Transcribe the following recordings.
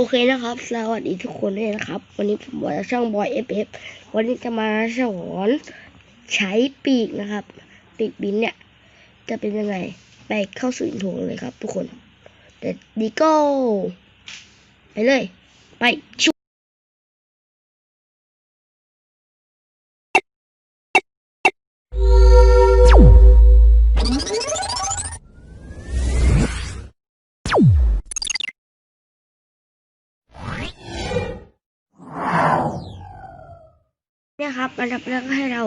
โอเคนะครับ สวัสดีทุกคนด้วยนะครับ วันนี้ผมบอยจาช่องบอยเอฟเอฟวันนี้จะมาสอนใช้ปีกนะครับ ปีกบินเนี่ย จะเป็นยังไง ไปเข้าสู่อินโทรเลยครับ ทุกคน เด็ดดีโก้ไปเลย ไปชุ นี่ยครับอันดับแรกก็ให้เรา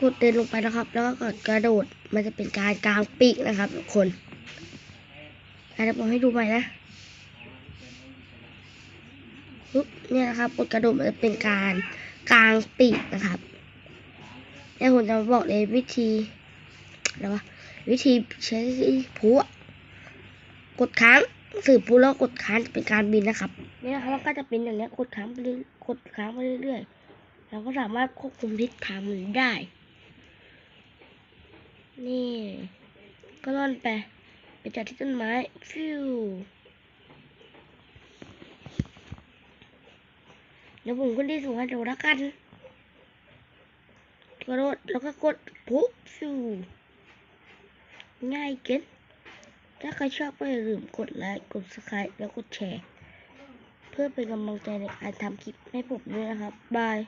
กดเดินลงไปนะครับ แล้วก็กดกระโดดมันจะเป็นการกลางปีกนะครับทุกคนอาจจะบอกให้ดูใหม่นะปุ๊บเนี่ยนะครับกดกระโดดมันจะเป็นการกลางปีกนะครับแล้วผมจะบอกเลยวิธีอะไรวะวิธีใช้ผู้กดค้างสืบผู้แล้วกดค้างจะเป็นการบินนะครับเนี่ยนะครับก็จะเป็นอย่างนี้กดค้างไปเรื่อยกดค้างไปเรื่อยๆ เราก็สามารถควบคุมทิศทางมันได้ นี่ ก็ล่อนไป ไปจัดที่ต้นไม้ฟิวเดี๋ยวผมขึ้นที่สูงให้ดูแล้วกันกระโดดแล้วก็กดปุ๊บฟิวง่ายเกินถ้าใครชอบก็อย่าลืมกดไลค์ กด subscribe แล้วกดแชร์ เพื่อเป็นกำลังใจในการทำคลิปให้ผมด้วยนะครับ บาย